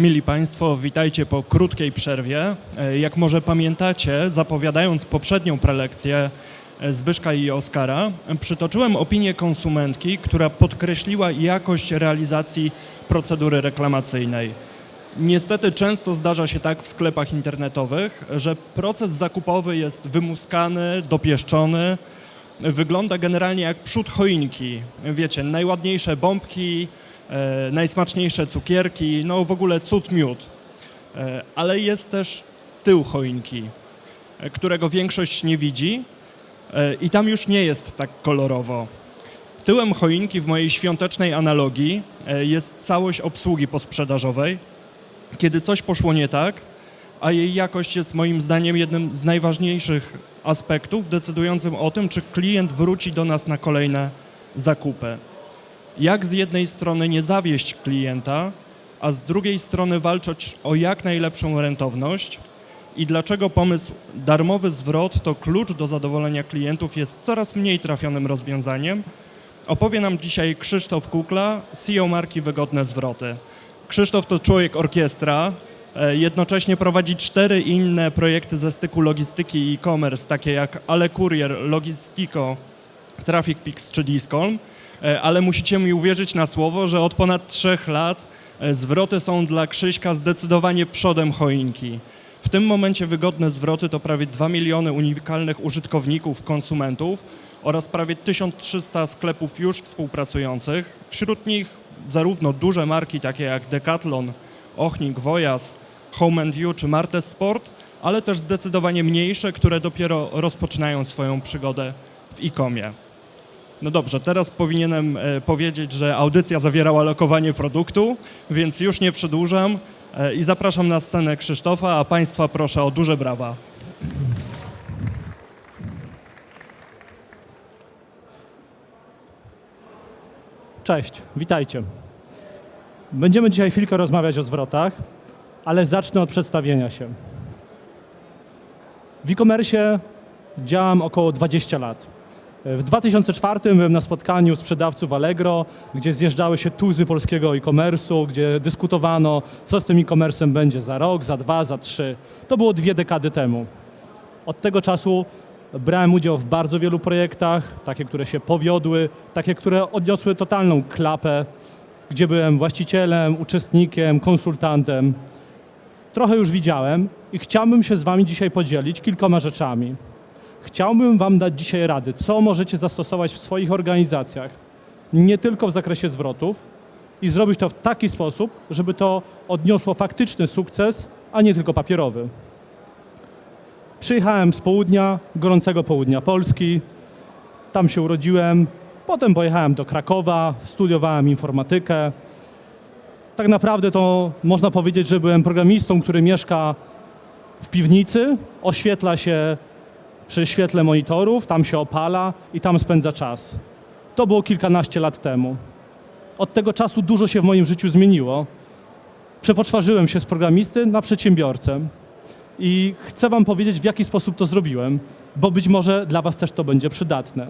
Mili Państwo, witajcie po krótkiej przerwie. E, Jak może pamiętacie, zapowiadając poprzednią prelekcję e, Zbyszka i Oskara, przytoczyłem opinię konsumentki, która podkreśliła jakość realizacji procedury reklamacyjnej. Niestety często zdarza się tak w sklepach internetowych, że proces zakupowy jest wymuskany, dopieszczony, wygląda generalnie jak przód choinki. Wiecie, najładniejsze bombki, najsmaczniejsze cukierki, no w ogóle cud miód. E, ale jest też tył choinki, e, którego większość nie widzi e, i tam już nie jest tak kolorowo. Tyłem choinki w mojej świątecznej analogii e, jest całość obsługi posprzedażowej, kiedy coś poszło nie tak, a jej jakość jest moim zdaniem jednym z najważniejszych aspektów decydującym o tym, czy klient wróci do nas na kolejne zakupy. Jak z jednej strony nie zawieść klienta, a z drugiej strony walczyć o jak najlepszą rentowność? I dlaczego pomysł darmowy zwrot to klucz do zadowolenia klientów jest coraz mniej trafionym rozwiązaniem, opowie nam dzisiaj Krzysztof Kukla, CEO marki Wygodne Zwroty. Krzysztof to człowiek orkiestra, e, jednocześnie prowadzi cztery inne projekty ze styku logistyki i e-commerce, takie jak Ale Courier, Logistico, Traffic Pix czy Discom, e, ale musicie mi uwierzyć na słowo, że od ponad trzech lat e, zwroty są dla Krzyśka zdecydowanie przodem choinki. W tym momencie wygodne zwroty to prawie 2 miliony unikalnych użytkowników, konsumentów oraz prawie 1300 sklepów już współpracujących. Wśród nich zarówno duże marki takie jak Decathlon, Ochnik, Wojas, Home and You czy Martes Sport, ale też zdecydowanie mniejsze, które dopiero rozpoczynają swoją przygodę w e-comie. No dobrze, teraz powinienem e, powiedzieć, że audycja zawierała lokowanie produktu, więc już nie przedłużam e, i zapraszam na scenę Krzysztofa, a Państwa proszę o duże brawa. Cześć, witajcie. Będziemy dzisiaj chwilkę rozmawiać o zwrotach, ale zacznę od przedstawienia się. W e-commerce działam około 20 lat. W 2004 byłem na spotkaniu sprzedawców Allegro, gdzie zjeżdżały się tuzy polskiego e-commerce'u, gdzie dyskutowano, co z tym e-commerce'em będzie za rok, za dwa, za trzy. To było dwie dekady temu. Od tego czasu brałem udział w bardzo wielu projektach, takie, które się powiodły, takie, które odniosły totalną klapę, gdzie byłem właścicielem, uczestnikiem, konsultantem. Trochę już widziałem i chciałbym się z Wami dzisiaj podzielić kilkoma rzeczami. Chciałbym Wam dać dzisiaj rady, co możecie zastosować w swoich organizacjach, nie tylko w zakresie zwrotów, i zrobić to w taki sposób, żeby to odniosło faktyczny sukces, a nie tylko papierowy. Przyjechałem z południa, gorącego południa Polski. Tam się urodziłem. Potem pojechałem do Krakowa, studiowałem informatykę. Tak naprawdę to można powiedzieć, że byłem programistą, który mieszka w piwnicy, oświetla się przy świetle monitorów, tam się opala i tam spędza czas. To było kilkanaście lat temu. Od tego czasu dużo się w moim życiu zmieniło. Przepoczwarzyłem się z programisty na przedsiębiorcę i chcę Wam powiedzieć, w jaki sposób to zrobiłem, bo być może dla Was też to będzie przydatne.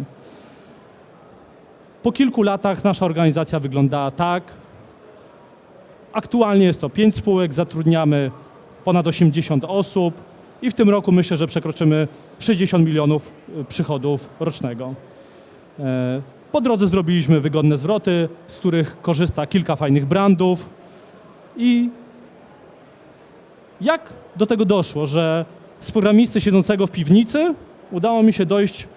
Po kilku latach nasza organizacja wyglądała tak. Aktualnie jest to 5 spółek, zatrudniamy ponad 80 osób i w tym roku myślę, że przekroczymy 60 milionów y, przychodów rocznego. E, Po drodze zrobiliśmy wygodne zwroty, z których korzysta kilka fajnych brandów i jak do tego doszło, że z programisty siedzącego w piwnicy udało mi się dojść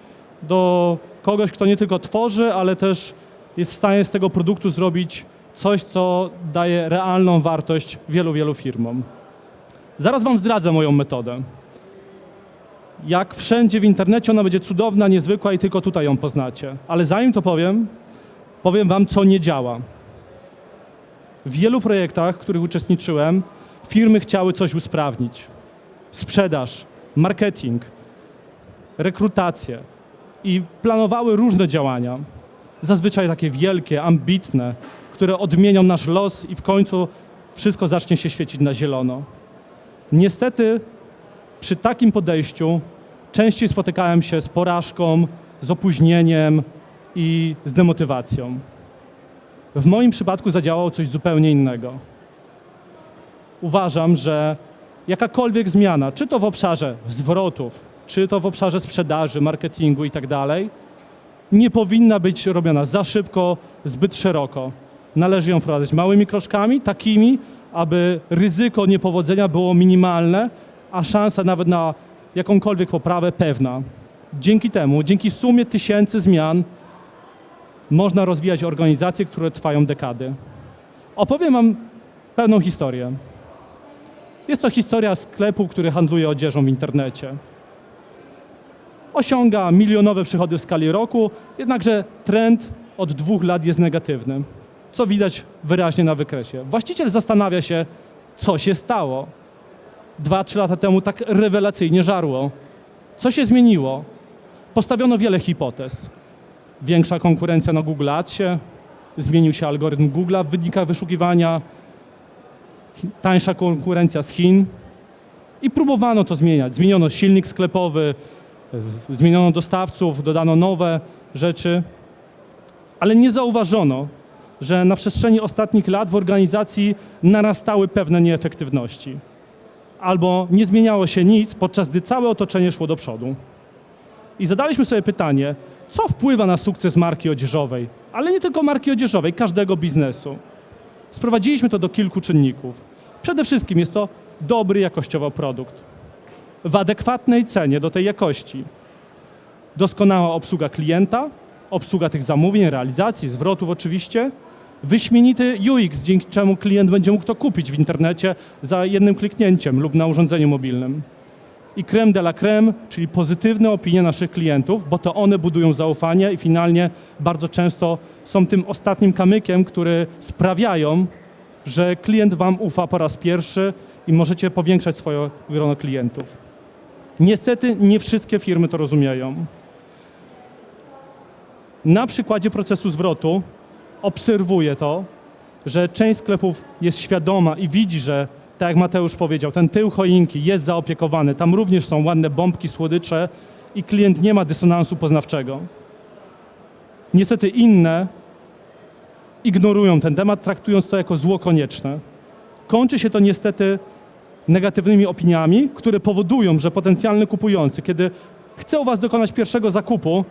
do kogoś, kto nie tylko tworzy, ale też jest w stanie z tego produktu zrobić coś, co daje realną wartość wielu, wielu firmom. Zaraz Wam zdradzę moją metodę. Jak wszędzie w internecie, ona będzie cudowna, niezwykła i tylko tutaj ją poznacie. Ale zanim to powiem, powiem Wam, co nie działa. W wielu projektach, w których uczestniczyłem, firmy chciały coś usprawnić. Sprzedaż, marketing, rekrutację i planowały różne działania. Zazwyczaj takie wielkie, ambitne, które odmienią nasz los i w końcu wszystko zacznie się świecić na zielono. Niestety przy takim podejściu częściej spotykałem się z porażką, z opóźnieniem i z demotywacją. W moim przypadku zadziałało coś zupełnie innego. uważam, że jakakolwiek zmiana, czy to w obszarze zwrotów, czy to w obszarze sprzedaży, marketingu i tak nie powinna być robiona za szybko, zbyt szeroko. Należy ją wprowadzać małymi kroczkami, takimi, aby ryzyko niepowodzenia było minimalne, a szansa nawet na jakąkolwiek poprawę pewna. Dzięki temu, dzięki sumie tysięcy zmian, można rozwijać organizacje, które trwają dekady. Opowiem Wam pewną historię. Jest to historia sklepu, który handluje odzieżą w internecie. Osiąga milionowe przychody w skali roku, jednakże trend od dwóch lat jest negatywny, co widać wyraźnie na wykresie. Właściciel zastanawia się, co się stało. Dwa, trzy lata temu tak rewelacyjnie żarło. Co się zmieniło? Postawiono wiele hipotez. Większa konkurencja na Google Adsie, zmienił się algorytm Google'a w wynikach wyszukiwania, tańsza konkurencja z Chin i próbowano to zmieniać. Zmieniono silnik sklepowy, zmieniono dostawców, dodano nowe rzeczy, ale nie zauważono, że na przestrzeni ostatnich lat w organizacji narastały pewne nieefektywności. Albo nie zmieniało się nic, podczas gdy całe otoczenie szło do przodu. I zadaliśmy sobie pytanie, co wpływa na sukces marki odzieżowej, ale nie tylko marki odzieżowej, każdego biznesu. Sprowadziliśmy to do kilku czynników. Przede wszystkim jest to dobry jakościowo produkt w adekwatnej cenie do tej jakości. Doskonała obsługa klienta, obsługa tych zamówień, realizacji, zwrotów oczywiście, wyśmienity UX, dzięki czemu klient będzie mógł to kupić w internecie za jednym kliknięciem lub na urządzeniu mobilnym i creme de la creme, czyli pozytywne opinie naszych klientów, bo to one budują zaufanie i finalnie bardzo często są tym ostatnim kamykiem, który sprawiają, że klient Wam ufa po raz pierwszy i możecie powiększać swoje grono klientów. Niestety nie wszystkie firmy to rozumieją. Na przykładzie procesu zwrotu obserwuję to, że część sklepów jest świadoma i widzi, że tak jak Mateusz powiedział, ten tył choinki jest zaopiekowany, tam również są ładne bombki, słodycze i klient nie ma dysonansu poznawczego. Niestety inne ignorują ten temat, traktując to jako zło konieczne. Kończy się to niestety negatywnymi opiniami, które powodują, że potencjalny kupujący, kiedy chce u Was dokonać pierwszego zakupu,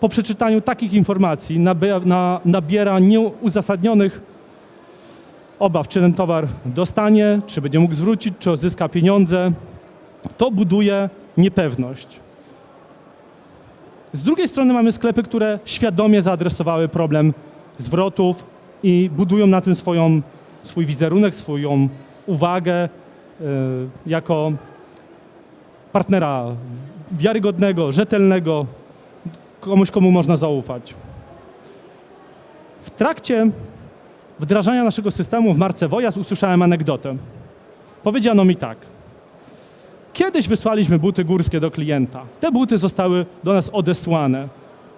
po przeczytaniu takich informacji nabiera, na, nabiera nieuzasadnionych obaw, czy ten towar dostanie, czy będzie mógł zwrócić, czy odzyska pieniądze. To buduje niepewność. Z drugiej strony mamy sklepy, które świadomie zaadresowały problem zwrotów i budują na tym swoją, swój wizerunek, swoją uwagę y, jako partnera wiarygodnego, rzetelnego, komuś, komu można zaufać. W trakcie wdrażania naszego systemu w marce Wojas usłyszałem anegdotę. Powiedziano mi tak. Kiedyś wysłaliśmy buty górskie do klienta. Te buty zostały do nas odesłane.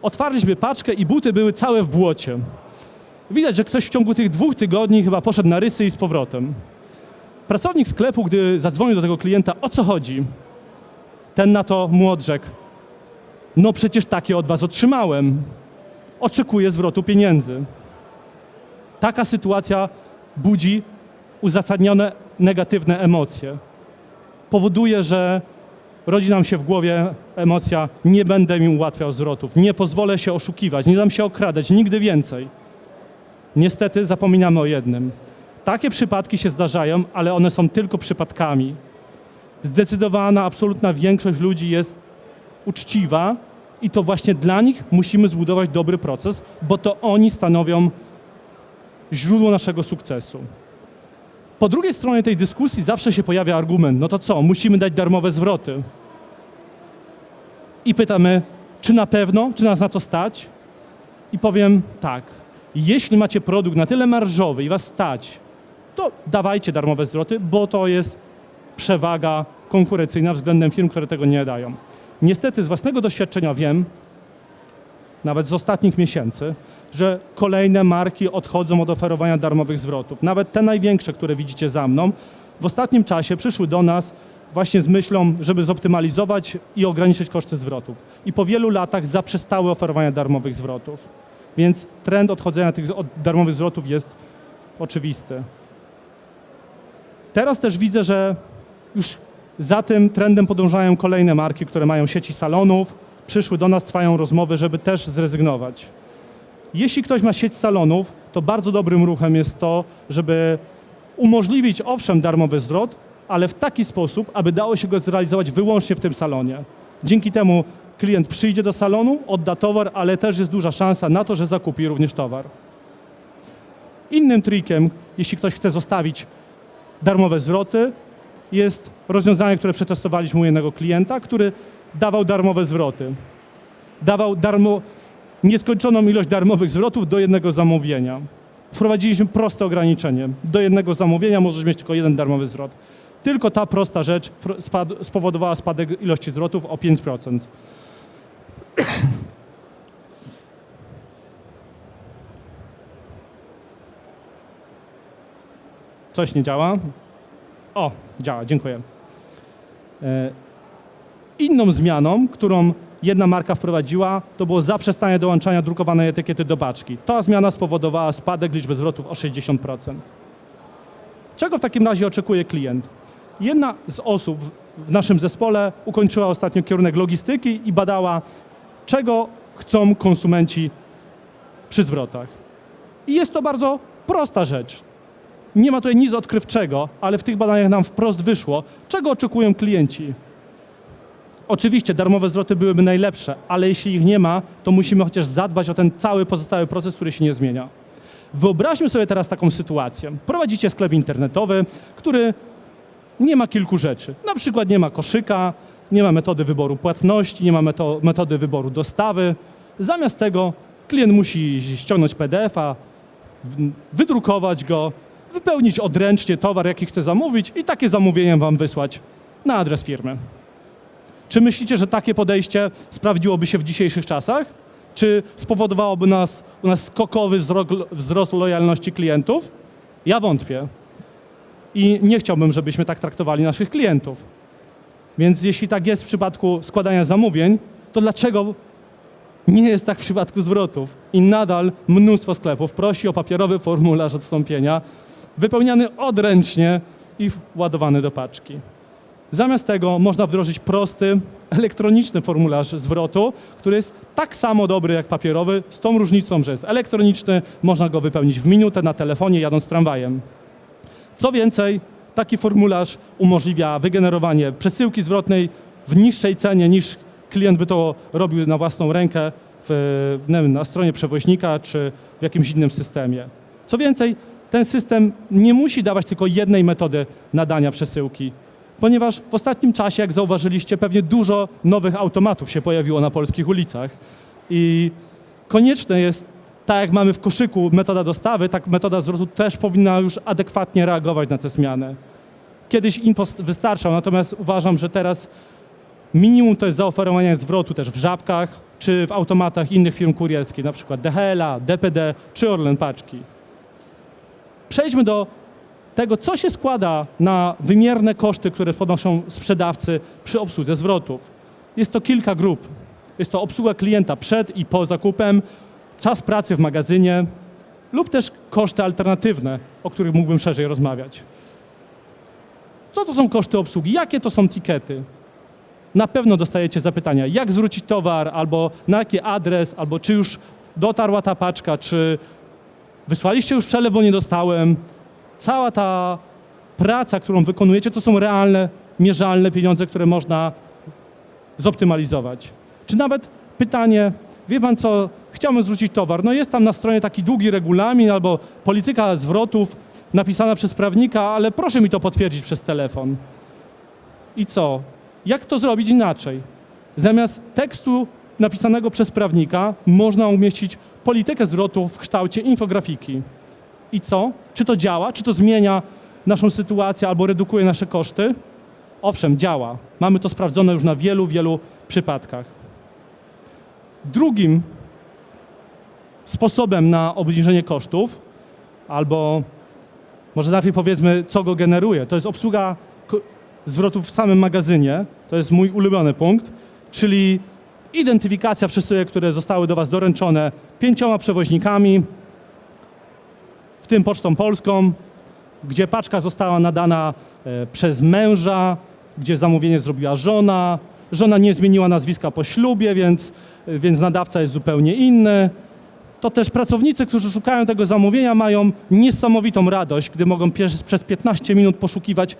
Otwarliśmy paczkę i buty były całe w błocie. Widać, że ktoś w ciągu tych dwóch tygodni chyba poszedł na rysy i z powrotem. Pracownik sklepu, gdy zadzwonił do tego klienta, o co chodzi? Ten na to mu odrzekł. No przecież takie od was otrzymałem. Oczekuję zwrotu pieniędzy. Taka sytuacja budzi uzasadnione negatywne emocje. Powoduje, że rodzi nam się w głowie emocja: nie będę im ułatwiał zwrotów, nie pozwolę się oszukiwać, nie dam się okradać, nigdy więcej. Niestety zapominamy o jednym. Takie przypadki się zdarzają, ale one są tylko przypadkami. Zdecydowana, absolutna większość ludzi jest uczciwa i to właśnie dla nich musimy zbudować dobry proces, bo to oni stanowią źródło naszego sukcesu. Po drugiej stronie tej dyskusji zawsze się pojawia argument, no to co, musimy dać darmowe zwroty. I pytamy, czy na pewno, czy nas na to stać? I powiem tak, jeśli macie produkt na tyle marżowy i was stać, to dawajcie darmowe zwroty, bo to jest przewaga konkurencyjna względem firm, które tego nie dają. Niestety z własnego doświadczenia wiem, nawet z ostatnich miesięcy, że kolejne marki odchodzą od oferowania darmowych zwrotów. Nawet te największe, które widzicie za mną, w ostatnim czasie przyszły do nas właśnie z myślą, żeby zoptymalizować i ograniczyć koszty zwrotów. I po wielu latach zaprzestały oferowania darmowych zwrotów. Więc trend odchodzenia tych od darmowych zwrotów jest oczywisty. Teraz też widzę, że już za tym trendem podążają kolejne marki, które mają sieci salonów. Przyszły do nas, trwają rozmowy, żeby też zrezygnować. Jeśli ktoś ma sieć salonów, to bardzo dobrym ruchem jest to, żeby umożliwić owszem darmowy zwrot, ale w taki sposób, aby dało się go zrealizować wyłącznie w tym salonie. Dzięki temu klient przyjdzie do salonu, odda towar, ale też jest duża szansa na to, że zakupi również towar. Innym trikiem, jeśli ktoś chce zostawić darmowe zwroty, jest rozwiązanie, które przetestowaliśmy u jednego klienta, który dawał darmowe zwroty. Dawał darmo, nieskończoną ilość darmowych zwrotów do jednego zamówienia. Wprowadziliśmy proste ograniczenie. Do jednego zamówienia możesz mieć tylko jeden darmowy zwrot. Tylko ta prosta rzecz spowodowała spadek ilości zwrotów o 5%. Coś nie działa? O, działa, dziękuję. E, Inną zmianą, którą jedna marka wprowadziła, to było zaprzestanie dołączania drukowanej etykiety do baczki. Ta zmiana spowodowała spadek liczby zwrotów o 60%. Czego w takim razie oczekuje klient? Jedna z osób w naszym zespole ukończyła ostatnio kierunek logistyki i badała, czego chcą konsumenci przy zwrotach. I jest to bardzo prosta rzecz. Nie ma tutaj nic odkrywczego, ale w tych badaniach nam wprost wyszło, czego oczekują klienci. Oczywiście darmowe zwroty byłyby najlepsze, ale jeśli ich nie ma, to musimy chociaż zadbać o ten cały pozostały proces, który się nie zmienia. Wyobraźmy sobie teraz taką sytuację. Prowadzicie sklep internetowy, który nie ma kilku rzeczy. Na przykład nie ma koszyka, nie ma metody wyboru płatności, nie ma meto- metody wyboru dostawy. Zamiast tego klient musi ściągnąć PDF-a, wydrukować go, wypełnić odręcznie towar, jaki chce zamówić i takie zamówienie wam wysłać na adres firmy. Czy myślicie, że takie podejście sprawdziłoby się w dzisiejszych czasach? Czy spowodowałoby nas, u nas skokowy wzrost lojalności klientów? Ja wątpię. I nie chciałbym, żebyśmy tak traktowali naszych klientów. Więc jeśli tak jest w przypadku składania zamówień, to dlaczego nie jest tak w przypadku zwrotów? I nadal mnóstwo sklepów prosi o papierowy formularz odstąpienia, wypełniany odręcznie i ładowany do paczki. Zamiast tego można wdrożyć prosty, elektroniczny formularz zwrotu, który jest tak samo dobry jak papierowy, z tą różnicą, że jest elektroniczny, można go wypełnić w minutę na telefonie jadąc tramwajem. Co więcej, taki formularz umożliwia wygenerowanie przesyłki zwrotnej w niższej cenie niż klient by to robił na własną rękę w, wiem, na stronie przewoźnika czy w jakimś innym systemie. Co więcej, ten system nie musi dawać tylko jednej metody nadania przesyłki, ponieważ w ostatnim czasie, jak zauważyliście, pewnie dużo nowych automatów się pojawiło na polskich ulicach i konieczne jest, tak jak mamy w koszyku metoda dostawy, tak metoda zwrotu też powinna już adekwatnie reagować na te zmiany. Kiedyś impost wystarczał, natomiast uważam, że teraz minimum to jest zaoferowanie zwrotu też w żabkach czy w automatach innych firm kurierskich, na przykład DHL, DPD czy Orlen Paczki. Przejdźmy do tego, co się składa na wymierne koszty, które ponoszą sprzedawcy przy obsłudze zwrotów. Jest to kilka grup. Jest to obsługa klienta przed i po zakupem, czas pracy w magazynie lub też koszty alternatywne, o których mógłbym szerzej rozmawiać. Co to są koszty obsługi? Jakie to są tikety? Na pewno dostajecie zapytania, jak zwrócić towar, albo na jaki adres, albo czy już dotarła ta paczka, czy wysłaliście już przelew, bo nie dostałem. Cała ta praca, którą wykonujecie, to są realne, mierzalne pieniądze, które można zoptymalizować. Czy nawet pytanie, wie pan co, chciałbym zwrócić towar, no jest tam na stronie taki długi regulamin albo polityka zwrotów napisana przez prawnika, ale proszę mi to potwierdzić przez telefon. I co? Jak to zrobić inaczej? Zamiast tekstu napisanego przez prawnika można umieścić politykę zwrotów w kształcie infografiki. I co? Czy to działa? Czy to zmienia naszą sytuację albo redukuje nasze koszty? Owszem, działa. Mamy to sprawdzone już na wielu, wielu przypadkach. Drugim sposobem na obniżenie kosztów, albo może najpierw powiedzmy, co go generuje, to jest obsługa zwrotów w samym magazynie. To jest mój ulubiony punkt, czyli identyfikacja przesyłek, które zostały do Was doręczone pięcioma przewoźnikami, w tym Pocztą Polską, gdzie paczka została nadana e, przez męża, gdzie zamówienie zrobiła żona, żona nie zmieniła nazwiska po ślubie, więc, więc nadawca jest zupełnie inny. To też pracownicy, którzy szukają tego zamówienia, mają niesamowitą radość, gdy mogą przez 15 minut poszukiwać,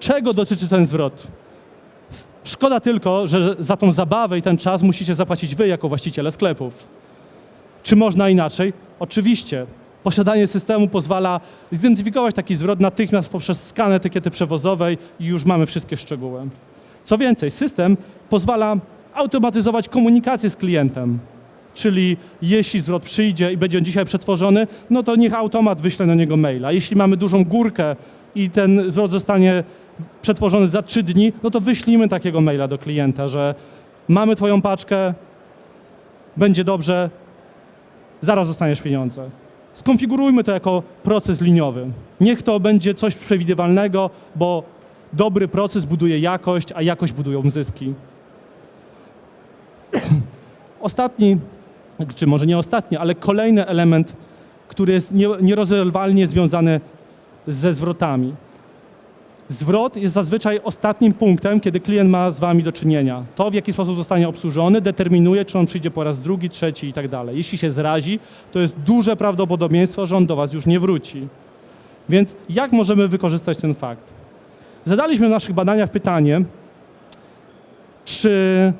czego dotyczy ten zwrot. Szkoda tylko, że za tą zabawę i ten czas musicie zapłacić wy jako właściciele sklepów. Czy można inaczej? Oczywiście. Posiadanie systemu pozwala zidentyfikować taki zwrot natychmiast poprzez skan etykiety przewozowej i już mamy wszystkie szczegóły. Co więcej, system pozwala automatyzować komunikację z klientem. Czyli jeśli zwrot przyjdzie i będzie on dzisiaj przetworzony, no to niech automat wyśle na niego maila. Jeśli mamy dużą górkę i ten zwrot zostanie przetworzony za trzy dni, no to wyślijmy takiego maila do klienta, że mamy twoją paczkę, będzie dobrze, zaraz dostaniesz pieniądze. Skonfigurujmy to jako proces liniowy. Niech to będzie coś przewidywalnego, bo dobry proces buduje jakość, a jakość budują zyski. Ostatni, czy może nie ostatni, ale kolejny element, który jest nie- nierozerwalnie związany ze zwrotami. Zwrot jest zazwyczaj ostatnim punktem, kiedy klient ma z Wami do czynienia. To, w jaki sposób zostanie obsłużony, determinuje, czy on przyjdzie po raz drugi, trzeci i tak dalej. Jeśli się zrazi, to jest duże prawdopodobieństwo, że on do Was już nie wróci. Więc jak możemy wykorzystać ten fakt? Zadaliśmy w naszych badaniach pytanie, czy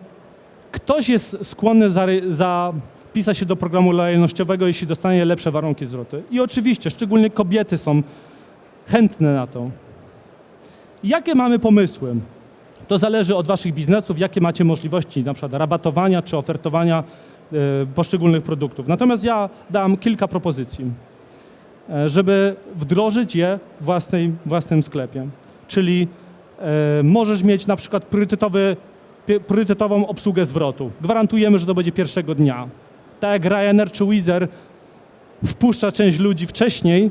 ktoś jest skłonny zapisać się do programu lojalnościowego, jeśli dostanie lepsze warunki zwrotu. I oczywiście, szczególnie kobiety są chętne na to. Jakie mamy pomysły? To zależy od Waszych biznesów, jakie macie możliwości, na przykład rabatowania czy ofertowania e, poszczególnych produktów. Natomiast ja dam kilka propozycji, e, żeby wdrożyć je w własnej, własnym sklepie. Czyli e, możesz mieć na przykład priorytetowy, priorytetową obsługę zwrotu. Gwarantujemy, że to będzie pierwszego dnia. Tak jak Ryanair czy Wizz Air wpuszcza część ludzi wcześniej,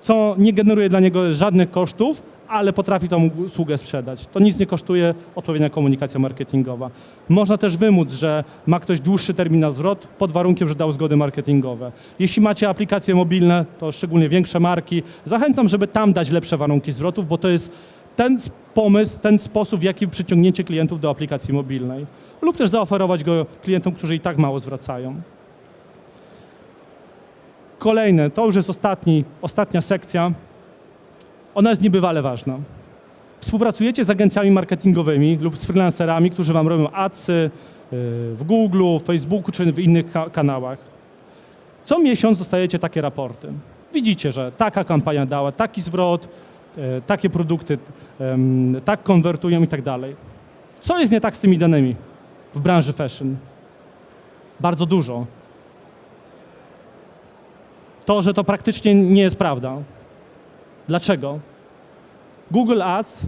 co nie generuje dla niego żadnych kosztów, ale potrafi tą usługę sprzedać. To nic nie kosztuje, odpowiednia komunikacja marketingowa. Można też wymóc, że ma ktoś dłuższy termin na zwrot pod warunkiem, że dał zgody marketingowe. Jeśli macie aplikacje mobilne, to szczególnie większe marki, zachęcam, żeby tam dać lepsze warunki zwrotów, bo to jest ten pomysł, ten sposób, w jaki przyciągnięcie klientów do aplikacji mobilnej. Lub też zaoferować go klientom, którzy i tak mało zwracają. Kolejne, to już jest ostatni, ostatnia sekcja. Ona jest niebywale ważna. Współpracujecie z agencjami marketingowymi lub z freelancerami, którzy wam robią adsy y, w Google, w Facebooku czy w innych ka- kanałach. Co miesiąc dostajecie takie raporty. Widzicie, że taka kampania dała taki zwrot, y, takie produkty em, tak konwertują i tak dalej. Co jest nie tak z tymi danymi w branży fashion? Bardzo dużo. To, że to praktycznie nie jest prawda. Dlaczego? Google Ads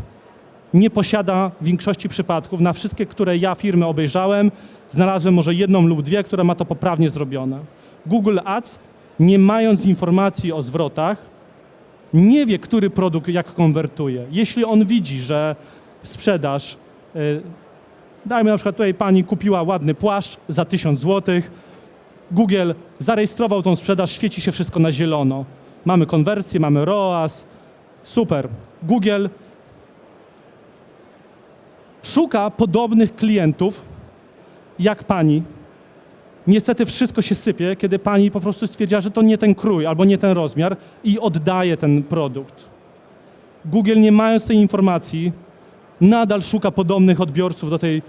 nie posiada w większości przypadków, na wszystkie, które ja firmy obejrzałem, znalazłem może jedną lub dwie, które ma to poprawnie zrobione. Google Ads, nie mając informacji o zwrotach, nie wie, który produkt jak konwertuje. Jeśli on widzi, że sprzedaż, y, dajmy na przykład tutaj pani kupiła ładny płaszcz za 1000 zł, Google zarejestrował tą sprzedaż, świeci się wszystko na zielono. Mamy konwersję, mamy ROAS, super. Google szuka podobnych klientów jak pani. Niestety wszystko się sypie, kiedy pani po prostu stwierdziła, że to nie ten krój albo nie ten rozmiar i oddaje ten produkt. Google, nie mając tej informacji, nadal szuka podobnych odbiorców do tej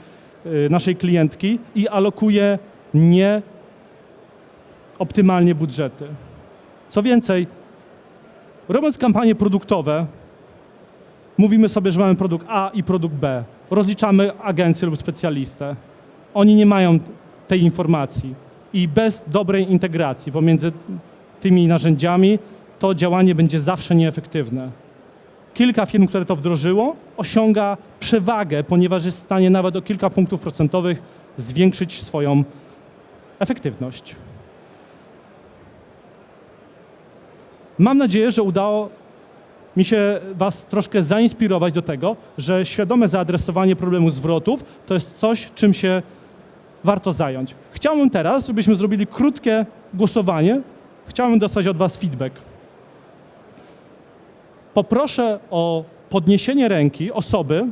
y, naszej klientki i alokuje nie optymalnie budżety. Co więcej, robiąc kampanie produktowe, mówimy sobie, że mamy produkt A i produkt B. Rozliczamy agencję lub specjalistę. Oni nie mają tej informacji i bez dobrej integracji pomiędzy tymi narzędziami to działanie będzie zawsze nieefektywne. Kilka firm, które to wdrożyło, osiąga przewagę, ponieważ jest w stanie nawet o kilka punktów procentowych zwiększyć swoją efektywność. Mam nadzieję, że udało mi się Was troszkę zainspirować do tego, że świadome zaadresowanie problemu zwrotów to jest coś, czym się warto zająć. Chciałbym teraz, żebyśmy zrobili krótkie głosowanie. Chciałbym dostać od Was feedback. poproszę o podniesienie ręki osoby,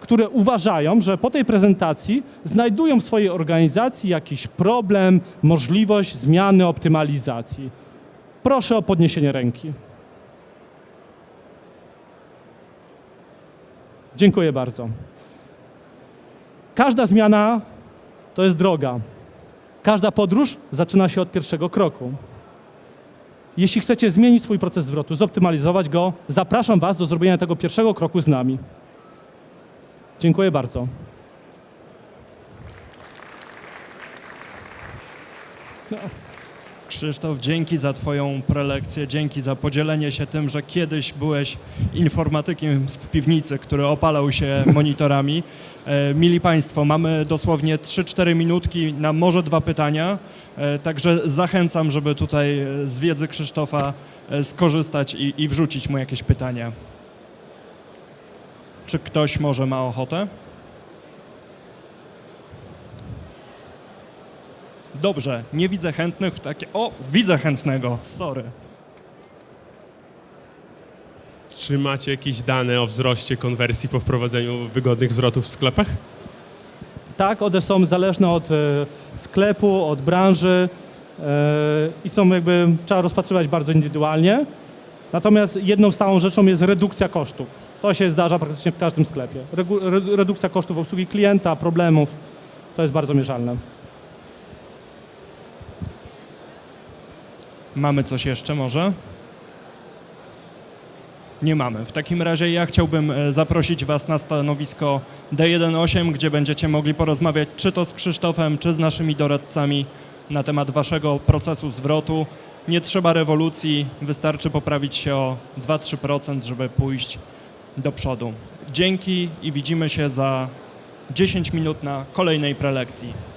które uważają, że po tej prezentacji znajdują w swojej organizacji jakiś problem, możliwość zmiany, optymalizacji. Proszę o podniesienie ręki. Dziękuję bardzo. Każda zmiana to jest droga. Każda podróż zaczyna się od pierwszego kroku. Jeśli chcecie zmienić swój proces zwrotu, zoptymalizować go, zapraszam Was do zrobienia tego pierwszego kroku z nami. Dziękuję bardzo. Krzysztof, dzięki za Twoją prelekcję, dzięki za podzielenie się tym, że kiedyś byłeś informatykiem w piwnicy, który opalał się monitorami. E, Mili Państwo, mamy dosłownie 3-4 minutki na może dwa pytania, e, także zachęcam, żeby tutaj e, z wiedzy Krzysztofa skorzystać i, i wrzucić mu jakieś pytania. Czy ktoś może ma ochotę? Dobrze, nie widzę chętnych w takie. O, widzę chętnego, sorry. Czy macie jakieś dane o wzroście konwersji po wprowadzeniu wygodnych zwrotów w sklepach? Tak, one są zależne od e, sklepu, od branży e, i są jakby, trzeba rozpatrywać bardzo indywidualnie. Natomiast jedną stałą rzeczą jest redukcja kosztów. To się zdarza praktycznie w każdym sklepie. Regu, redukcja kosztów obsługi klienta, problemów, to jest bardzo mierzalne. Mamy coś jeszcze może? Nie mamy. W takim razie ja chciałbym e, zaprosić Was na stanowisko D18, gdzie będziecie mogli porozmawiać czy to z Krzysztofem, czy z naszymi doradcami na temat Waszego procesu zwrotu. Nie trzeba rewolucji, wystarczy poprawić się o 2-3%, żeby pójść do przodu. Dzięki i widzimy się za 10 minut na kolejnej prelekcji.